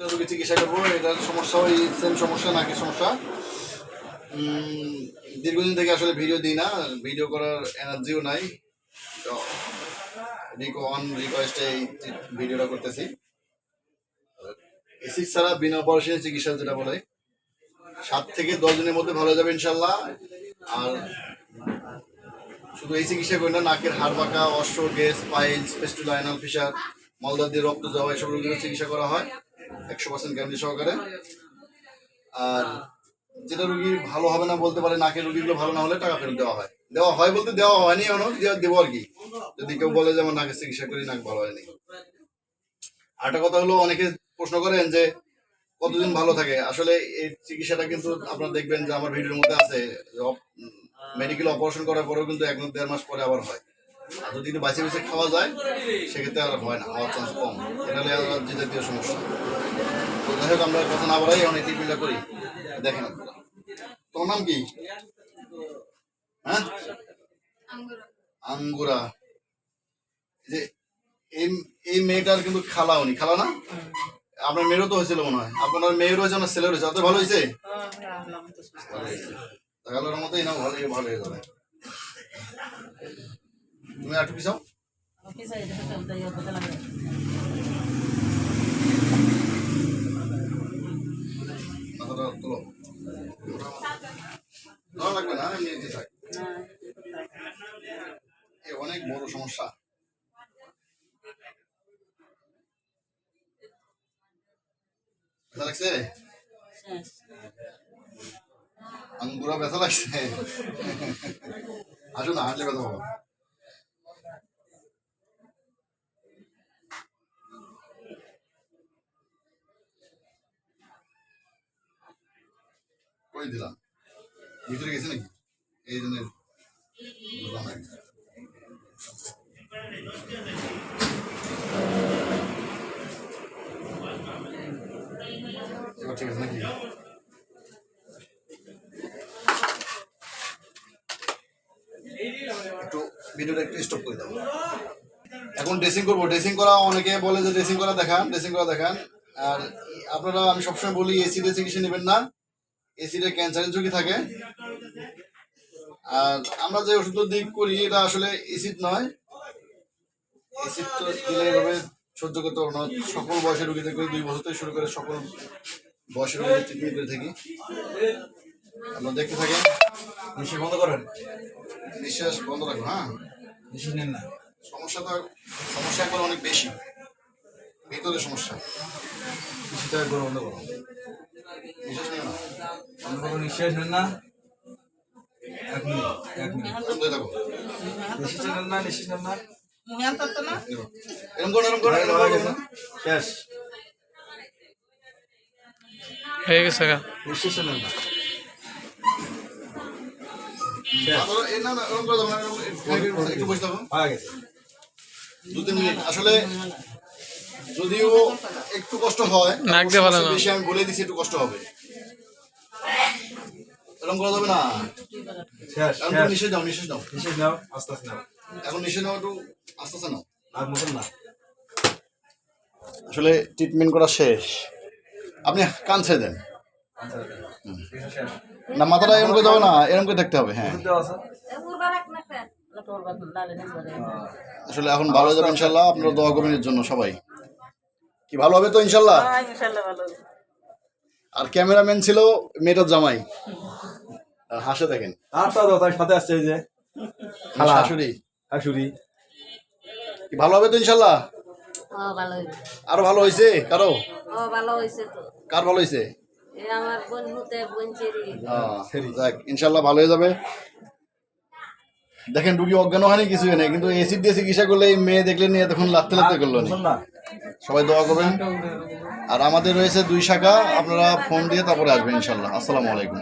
রোগী চিকিৎসা করব এটার সমস্যা ওই সেম সমস্যা, নাকি সমস্যা? দীর্ঘদিন থেকে আসলে ভিডিও দিই না ভিডিও করার এনার্জিও নাই। অন রিকোয়েস্টে এই ভিডিওটা করতেছি। এসিড ছাড়া বিনা অপারেশনের চিকিৎসা যেটা বলে, সাত থেকে দশ দিনের মধ্যে ভালো যাবে ইনশাল্লাহ। আর শুধু এই চিকিৎসা করি না, নাকের হাড় বাঁকা অশ্ব গ্যাস, পাইলস, পেস্টুলাইনাল ফিসার মলদার দিয়ে রক্ত যাওয়া, এসব রোগের চিকিৎসা করা হয়। একশো পার্সেন্ট গ্যারান্টি সহকারে। আর যেটা রুগী ভালো হবে না বলতে পারে নাকের রুগীগুলো ভালো না হলে টাকা ফেরত দেওয়া হয়। দেওয়া হয় বলতে দেওয়া হয়নি এখনও দেবো আর কি। যদি কেউ বলে যে আমার নাকের চিকিৎসা করি, নাক ভালো হয়নি। আরেকটা কথা হলো, অনেকে প্রশ্ন করেন যে কতদিন ভালো থাকে? আসলে এই চিকিৎসাটা কিন্তু আপনারা দেখবেন যে আমার ভিডিওর মধ্যে আছে। মেডিকেল অপারেশন করার পরেও কিন্তু এক দেড় মাস পরে আবার হয়। আর যদি বাঁচিয়ে বেঁচে খাওয়া যায়, সেক্ষেত্রে আর হয় না হওয়ার চান্স কম। এটা হলে অ্যালার্জি জাতীয় সমস্যা। যাই হোক, আমরা কথা না বলাই এখন এই করি। দেখেন আপনারা। তোমার নাম কি? হ্যাঁ? আঙ্গুরা। যে, এই এই মেয়েটার কিন্তু খালা উনি, খালা না? আপনার মেয়েরও তো হয়েছিল মনে হয়। আপনার মেয়ের হয়েছে না ছেলের হয়েছে? ভালো হয়েছে? দেখালোর মতো এই না ভালো ভালো হয়ে যাবে। তুমি একটু পিছাও। লাগবে না? এ অনেক বড় সমস্যা। ব্যথা লাগছে? আঙ্গুরা ব্যথা লাগছে। আসো না, হাঁটলে ব্যথা পাবো। কই দিলাম। ভিতরে গেছে নাকি? এই জন্য একটু ভিডিওটা একটু স্টপ করে দাও। এখন ড্রেসিং করব। ড্রেসিং করা, অনেকে বলে যে ড্রেসিং করা দেখান ড্রেসিং করা দেখান। আর আপনারা, আমি সবসময় বলি, এসি দিয়ে চিকিৎসা নেবেন না। এসিডে ক্যান্সারের ঝুঁকি থাকে। আর আমরা যে ওষুধ দিক করি এটা আসলে এসিড নয়। এসিড তো দিলে এভাবে সহ্য করতে পারব না। সকল বয়সের রোগীদের করে দুই বছর থেকে শুরু করে সকল বয়সের রোগীদের ট্রিটমেন্ট করে থাকি। আপনারা দেখতে থাকেন। নিশ্চয় বন্ধ করেন। নিঃশ্বাস বন্ধ রাখুন হ্যাঁ? নিশ্চয় নেন না। সমস্যা তো সমস্যা একবার অনেক বেশি। ভিতরে সমস্যা। নিশ্চিত বন্ধ করুন নিঃশ্বাস নেন না। এক মিনিট এক মিনিট। নিশ্চিত নেন না নিশ্চিত নেন না। শেষ হয়ে গেছে গা। নেন না। হয়ে আসলে যদিও একটু কষ্ট হয় নাক দিয়ে ভালো না। বেশি আমি বলে দিছি একটু কষ্ট হবে। এরকম করা যাবে না? শেষ এখন শেষ। তুমি নিষেধ দাও। নিষেধ দাও আস্তে আস্তে নাও। এখন নিষেধ নাও একটু আস্তে আস্তে নাও। আর মতন না। আসলে ট্রিটমেন্ট করা শেষ। আপনি কান ছেড়ে দেন। না মাথাটা এরকম করে যাবে না এরকম করে দেখতে হবে হ্যাঁ। আসলে এখন ভালো হয়ে যাবে ইনশাল্লাহ আপনারা দোয়া করবেন এর জন্য সবাই। কি ভালো হবে তো ইনশাল্লাহ? আর ক্যামেরাম্যান ছিল মেয়েটার জামাই। আর হাসে দেখেন। তার সাথে আসছে যে। শাশুড়ি। শাশুড়ি। কি ভালো হবে তো ইনশাল্লাহ? ও ভালো আরও ভালো হয়েছে? কারও? ভালো হইছে কার ভালো হয়েছে? ইনশাল্লাহ ভালো হয়ে যাবে। দেখেন রুগী অজ্ঞান হয়নি কিছু নেই কিন্তু এসিড দিয়ে চিকিৎসা করলে এই মেয়ে দেখলেন নিয়ে তখন লাত্তে লাত্তে করল না? সবাই দোয়া করবেন। আর আমাদের রয়েছে দুই শাখা আপনারা ফোন দিয়ে তারপরে আসবেন ইনশাল্লাহ আসসালামু আলাইকুম।